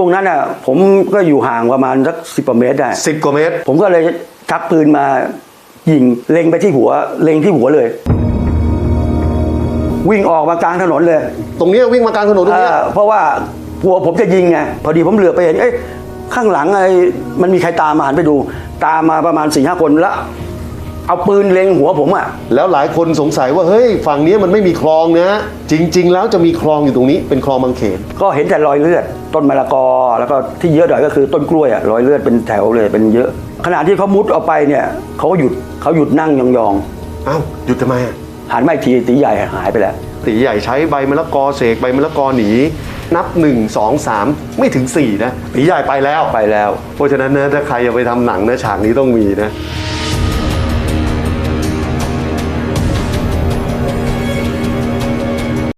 ช่วงนั้นน่ะผมก็อยู่ห่างประมาณสักสิบกว่าเมตรได้สิบกว่าเมตร ผมก็เลยชักปืนมายิงเล็งไปที่หัวเล็งที่หัวเลย วิ่งออกมากลางถนนเลยตรงเนี้ยวิ่งมากลางถนนตรงเนี้ยเออเพราะว่ากลัวผมจะยิงไงพอดีผมเหลือบไปเห็นเอ้ยข้างหลังไอ้มันมีใครตามมาหันไปดู ตามมาประมาณสี่ห้าคนแล้ว เอาปืนเล็งหัวผมอะแล้วหลายคนสงสัยว่าเฮ้ยฝั่งเนี้ยมันไม่มีคลองนะ จริง ๆ แล้วจะมีคลองอยู่ตรงนี้เป็นคลองบางเขน ก็เห็นแต่รอยเลือด ต้นมะละกอ แล้วก็ที่เยอะหน่อยก็คือต้นกล้วยอะรอยเลือดเป็นแถวเลยเป็นเยอะ ขณะที่เขามุดออกไปเนี่ยเขาก็หยุดเขาหยุดนั่งยองเอ้าหยุดทำไมอะๆหันมาอีกทีตีใหญ่หายไปแล้วตีใหญ่ใช้ใบมะละกอเสกใบมะละกอหนีนับ 1 2 3 ไม่ถึง 4 นะตีใหญ่ไปแล้วไปแล้ว เพราะฉะนั้นนะถ้าใครจะไปทำหนังนะฉากนี้ต้องมีนะ